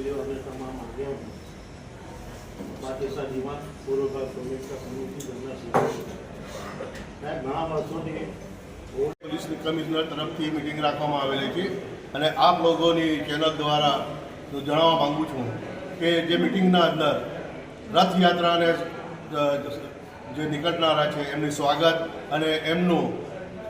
સીડીઓ અને તમામ માધ્યમો પાકિસ્તાન જીવન પૂર્વભાગ સમીક્ષા સમિતિ ધરના સાહેબ, ઘણા વર્ષોથી પોલીસની કમિશનર તરફથી મિટિંગ રાખવામાં આવેલી છે અને આપ લોકોની ચેનલ દ્વારા હું જણાવવા માગું છું કે જે મિટિંગના અંદર રથયાત્રાને જે નીકળનારા છે, એમની સ્વાગત અને એમનું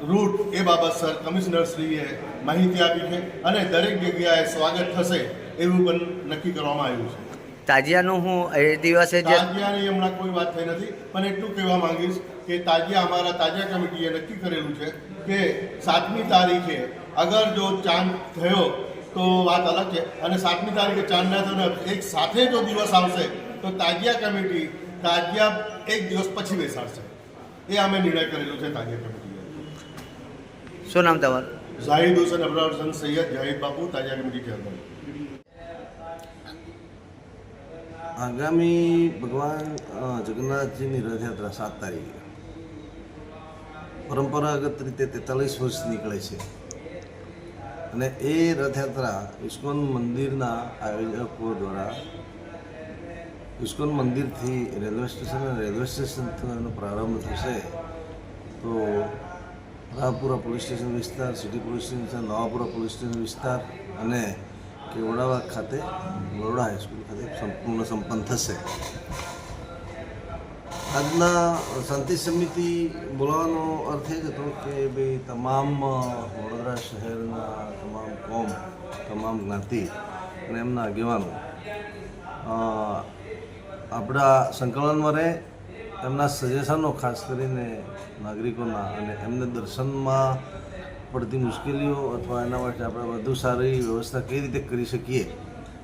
રૂટ એ બાબત સર કમિશનરશ્રીએ માહિતી આપી છે અને દરેક જગ્યાએ સ્વાગત થશે. એવું પણ નક્કી કરવામાં આવ્યું છે. તાજિયાનું હું એ દિવસે જે તાજિયાની હમણાં કોઈ વાત થઈ નથી પણ એટલું કહેવા માંગીશ કે તાજિયા અમારા તાજિયા કમિટીએ નક્કી કરેલું છે કે સાતમી તારીખે અગર જો ચાંદ થયો તો વાત અલગ છે. અને સાતમી તારીખે ચાંદ ના થયો એક સાથે જો દિવસ આવશે તો તાજિયા કમિટી તાજિયા એક દિવસ પછી બેસાડશે. એ અમે નિર્ણય કરેલો છે તાજિયા કમિટીએ. શું નામ તમારું? જાહિદ હુસેન અબરાર હસન સૈયદ જાહિદ બાપુ તાજિયા કમિટી ચેરમેન આગામી ભગવાન જગન્નાથજીની રથયાત્રા સાત તારીખે. પરંપરાગત રીતે તેતાલીસ વર્ષ નીકળે છે. અને એ રથયાત્રા ઇસ્કોન મંદિરના આયોજકો દ્વારા ઇસ્કોન મંદિરથી રેલવે સ્ટેશન અને રેલવે સ્ટેશનથી એનો પ્રારંભ થશે. તો રાહપુરા પોલીસ સ્ટેશન વિસ્તાર, city police station, Navapura police station વિસ્તાર અને કેવડાવા ખાતે બરોડા હાઈસ્કૂલ ખાતે સંપૂર્ણ સંપન્ન થશે. આજના શાંતિ સમિતિ બોલાવવાનો અર્થ એ જ હતો કે ભાઈ તમામ વડોદરા શહેરના તમામ કોમ, તમામ જ્ઞાતિ અને એમના આગેવાનો આપણા સંકલનમાં રહે, એમના સજેશનો ખાસ કરીને નાગરિકોના અને એમને દર્શનમાં પડતી મુશ્કેલીઓ અથવા એના માટે આપણે વધુ સારી વ્યવસ્થા કઈ રીતે કરી શકીએ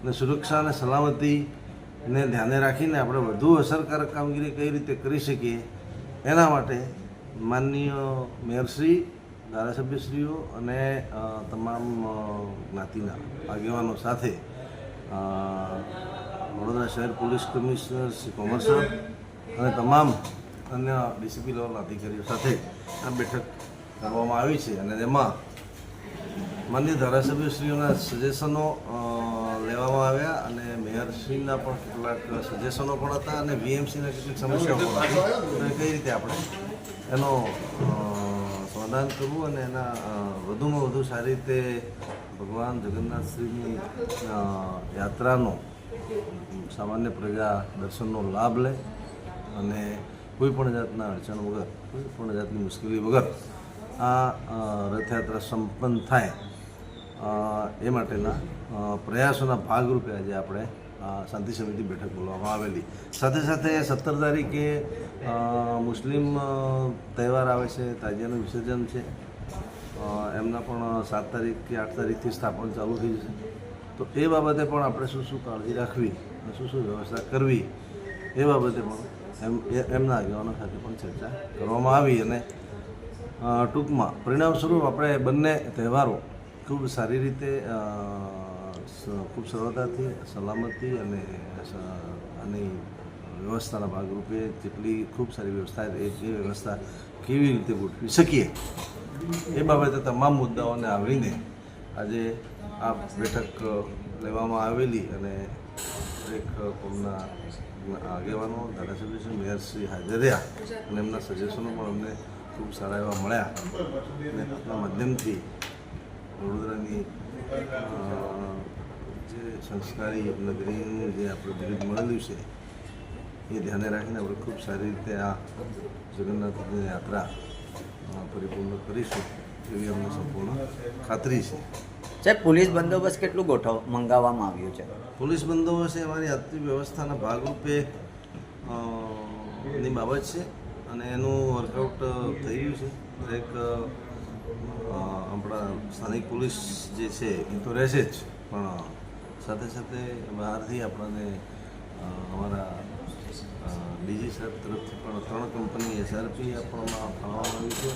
અને સુરક્ષા અને સલામતીને ધ્યાને રાખીને આપણે વધુ અસરકારક કામગીરી કઈ રીતે કરી શકીએ એના માટે માનનીય મેયરશ્રી, ધારાસભ્યશ્રીઓ અને તમામ જ્ઞાતિના આગેવાનો સાથે વડોદરા શહેર પોલીસ કમિશનર શ્રી કોમર્સર અને તમામ અન્ય ડીસીપી લેવલ અધિકારીઓ સાથે આ બેઠક કરવામાં આવી છે અને તેમાં માન્ય ધારાસભ્યશ્રીઓના સજેશનો લેવામાં આવ્યા અને મેયરશ્રીના પણ કેટલાક સજેશનો પણ હતા અને વીએમસીના કેટલીક સમસ્યાઓ પણ હતી. અને કઈ રીતે આપણે એનો સમાધાન કરવું અને એના વધુમાં વધુ સારી રીતે ભગવાન જગન્નાથશ્રીની યાત્રાનો, સામાન્ય પ્રજા દર્શનનો લાભ લે અને કોઈ પણ જાતના અડચણ વગર, કોઈ પણ જાતની મુશ્કેલી વગર આ રથયાત્રા સંપન્ન થાય એ માટેના પ્રયાસોના ભાગરૂપે આજે આપણે શાંતિ સમિતિ બેઠક બોલવામાં આવેલી. સાથે સાથે સત્તર તારીખે મુસ્લિમ તહેવાર આવે છે, તાજિયાનું વિસર્જન છે. એમના પણ સાત તારીખ કે આઠ તારીખથી સ્થાપન ચાલુ થઈ જશે. તો એ બાબતે પણ આપણે શું શું કાળજી રાખવી અને શું શું વ્યવસ્થા કરવી એ બાબતે પણ એમ એમના આગેવાનો સાથે પણ ચર્ચા કરવામાં આવી અને ટૂંકમાં પરિણામ સ્વરૂપ આપણે બંને તહેવારો ખૂબ સારી રીતે ખૂબ સરળતાથી, સલામતી અને આની વ્યવસ્થાના ભાગરૂપે જેટલી ખૂબ સારી વ્યવસ્થા એ જે વ્યવસ્થા કેવી રીતે ગોઠવી શકીએ એ બાબતે તમામ મુદ્દાઓને આવરીને આજે આ બેઠક લેવામાં આવેલી અને એક કોમના આગેવાનો, ધારાસભ્ય શ્રી, મેયર શ્રી હાજર રહ્યા અને એમના સજેશનો પણ અમને ખૂબ સારા એવા મળ્યા. અને આપણા માધ્યમથી વડોદરાની જે સંસ્કારી નગરીનું જે આપણે બિરુદ મળેલું છે એ ધ્યાને રાખીને આપણે ખૂબ સારી રીતે આ જગન્નાથની યાત્રા પરિપૂર્ણ કરીશું એવી અમને સંપૂર્ણ ખાતરી છે. સાહેબ પોલીસ બંદોબસ્ત કેટલું ગોઠવ મંગાવવામાં આવ્યું છે? પોલીસ બંદોબસ્ત એ અમારી આજની વ્યવસ્થાના ભાગરૂપે ની બાબત છે. અને એનું વર્કઆઉટ થઈ ગયું છે. દરેક આપણા સ્થાનિક પોલીસ જે છે, એ તો રહેશે જ. પણ, સાથે સાથે બહારથી આપણને અમારા ડીજી સાહેબ તરફથી પણ ત્રણ કંપની એસઆરપી આપવામાં ફાળવવામાં આવી છે.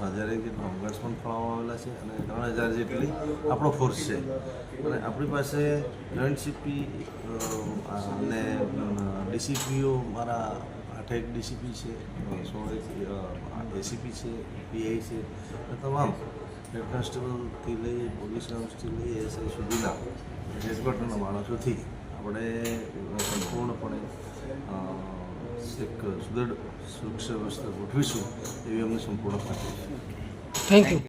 હજારે જેટલા હોમગાર્ડ્સ પણ ફાળવવામાં આવેલા છે અને ત્રણ હજાર જેટલી આપણો ફોર્સ છે. અને આપણી પાસે જોઈન્ટ સીપી અને ડીસીપીઓ મારા આઠેક ડીસીપી છે સોળ એસીપી છે પીઆઈ છે તમામ હેડ કોન્સ્ટેબલથી લઈ પોલીસ કાઉન્સથી લઈ એસઆઈ સુધીના હેડક્વાર્ટરના માણસોથી આપણે સંપૂર્ણપણે એક સુદૃઢ સુરક્ષા વ્યવસ્થા ગોઠવીશું એવી અમને સંપૂર્ણ ખાતરી છે. Thank you